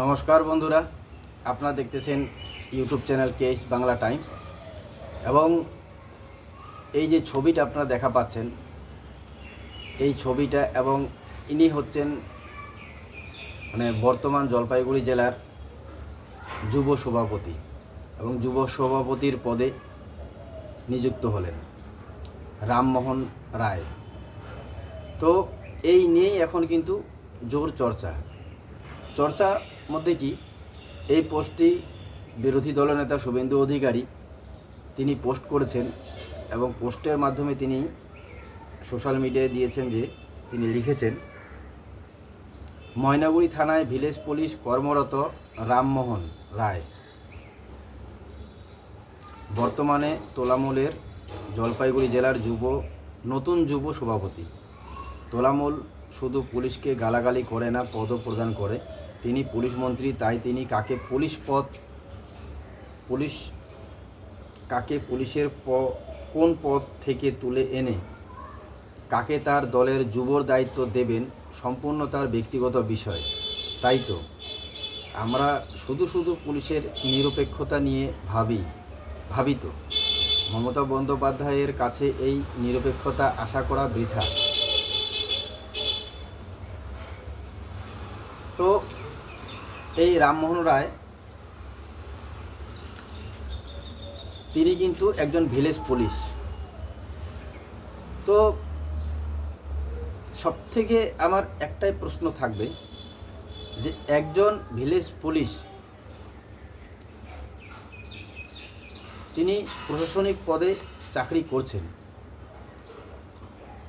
নমস্কার বন্ধুরা, আপনারা দেখতেছেন YouTube channel Case Bangla Times এবং এই যে ছবিটা আপনারা দেখা পাচ্ছেন, এই ছবিটা এবং ইনি হচ্ছেন মানে বর্তমান জলপাইগুড়ি জেলার যুব সভাপতি এবং যুব সভাপতির পদে নিযুক্ত হলেন রামমোহন রায়। তো এই নিয়েই এখন কিন্তু জোর চর্চা। চর্চা মধ্যে কি? এই পোস্টটি বিরোধী দলনেতা শুভেন্দু অধিকারী তিনি পোস্ট করেছেন এবং পোস্টের মাধ্যমে তিনি সোশ্যাল মিডিয়ায় দিয়েছেন যে তিনি লিখেছেন, ময়নাগুড়ি থানায় ভিলেজ পুলিশ কর্মরত রামমোহন রায়। বর্তমানে তোলামূলের জলপাইগুড়ি জেলার যুব, নতুন যুব সভাপতি। তোলামূল শুধু পুলিশকে গালাগালি করে না পদ প্রদান করে। তিনি পুলিশ মন্ত্রী, তাই তিনি কাকে পুলিশ পদ, পুলিশ কাকে পুলিশের প, কোন পদ থেকে তুলে এনে, কাকে তার দলের যুবর দায়িত্ব দেবেন, সম্পূর্ণ তার ব্যক্তিগত বিষয়। তাই তো? আমরা শুধু শুধু পুলিশের নিরপেক্ষতা নিয়ে ভাবি ভাবিত মমতা বন্দ্যোপাধ্যায়ের কাছে এই নিরপেক্ষতা আশা করা বৃথা। তো এই রামমোহন রায় তিনি কিন্তু একজন ভিলেজ পুলিশ। তো সব থেকে আমার একটাই প্রশ্ন থাকবে যে একজন ভিলেজ পুলিশ তিনি প্রশাসনিক পদে চাকরি করছেন।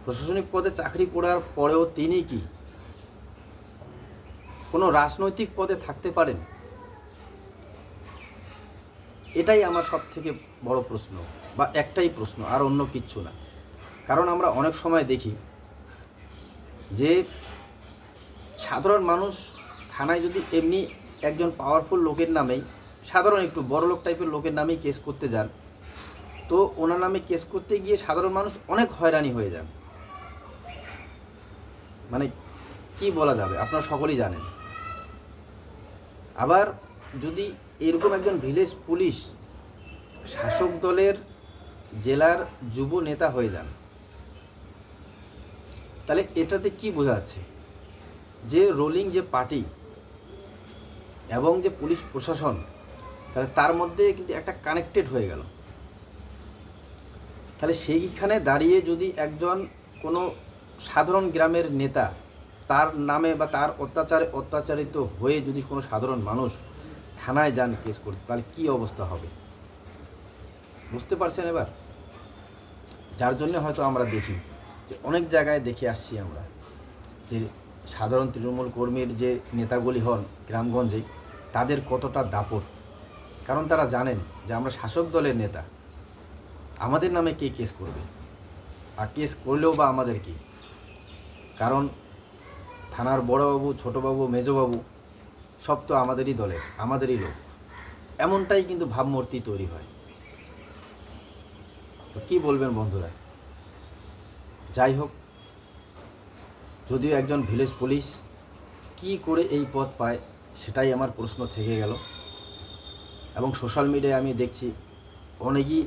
প্রশাসনিক পদে চাকরি করার পরেও তিনি কি কোনো রাজনৈতিক পদে থাকতে পারেন? এটাই আমার সব থেকে বড় প্রশ্ন, বা একটাই প্রশ্ন, আর অন্য কিচ্ছু না। কারণ আমরা অনেক সময় দেখি যে সাধারণ মানুষ থানায় যদি এমনি একজন পাওয়ারফুল লোকের নামেই, সাধারণ একটু বড় লোক টাইপের লোকের নামেই কেস করতে যান, তো ওনার নামে কেস করতে গিয়ে সাধারণ মানুষ অনেক হয়রানি হয়ে যান। মানে কি বলা যাবে? আপনারা সকলেই জানেন। আবার যদি এরকম একজন ভিলেজ পুলিশ শাসক দলের জেলার যুব নেতা হয়ে যান, তাহলে এটাতে কি বোঝা যাচ্ছে? যে রোলিং যে পার্টি এবং যে পুলিশ প্রশাসন, তাহলে তার মধ্যে কিন্তু একটা কানেক্টেড হয়ে গেল। তাহলে সেইখানে দাঁড়িয়ে যদি একজন কোনো সাধারণ গ্রামের নেতা তার নামে বা তার অত্যাচারে অত্যাচারিত হয়ে যদি কোনো সাধারণ মানুষ থানায় যান কেস করতে, তাহলে কী অবস্থা হবে? বুঝতে পারছেন এবার? যার জন্য হয়তো আমরা দেখি, যে অনেক জায়গায় দেখে আসছি আমরা, যে সাধারণ তৃণমূল কর্মীর যে নেতাগুলি হন গ্রামগঞ্জে, তাদের কতটা দাপট? কারণ তারা জানেন যে আমরা শাসক দলের নেতা, আমাদের নামে কে কেস করবে? আর কেস করলেও বা আমাদের কি? কারণ থানার বড়বাবু, ছোটোবাবু, মেজবাবু, সব তো আমাদেরই দলের, আমাদেরই লোক। এমনটাই কিন্তু ভাবমূর্তি তৈরি হয়। তো কী বলবেন বন্ধুরা? যাই হোক, যদিও একজন ভিলেজ পুলিশ কি করে এই পদ পায় সেটাই আমার প্রশ্ন থেকে গেল। এবং সোশ্যাল মিডিয়ায় আমি দেখছি, অনেকেই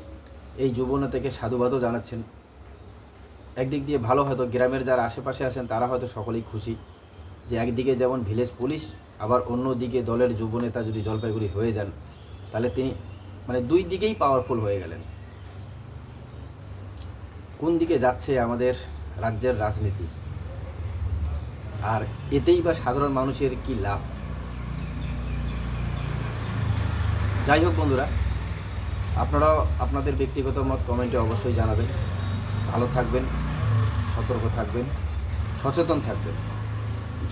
এই যুবনেতাকে সাধুবাদও জানাচ্ছেন। একদিক দিয়ে ভালো হয়তো গ্রামের যারা আশেপাশে আছেন, তারা হয়তো সকলেই খুশি। যে একদিকে যেমন ভিলেজ পুলিশ, আবার অন্যদিকে দলের যুবনেতা যদি জলপাইগুড়ি হয়ে যান, তাহলে তিনি মানে দুই দিকেই পাওয়ারফুল হয়ে গেলেন। কোন দিকে যাচ্ছে আমাদের রাজ্যের রাজনীতি? আর এতেই বা সাধারণ মানুষের কি লাভ? যাই হোক বন্ধুরা, আপনারাও আপনাদের ব্যক্তিগত মত কমেন্টে অবশ্যই জানাবেন। ভালো থাকবেন। সতর্ক থাকবেন সচেতন থাকবেন।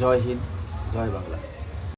জয় হিন্দ জয় বাংলা।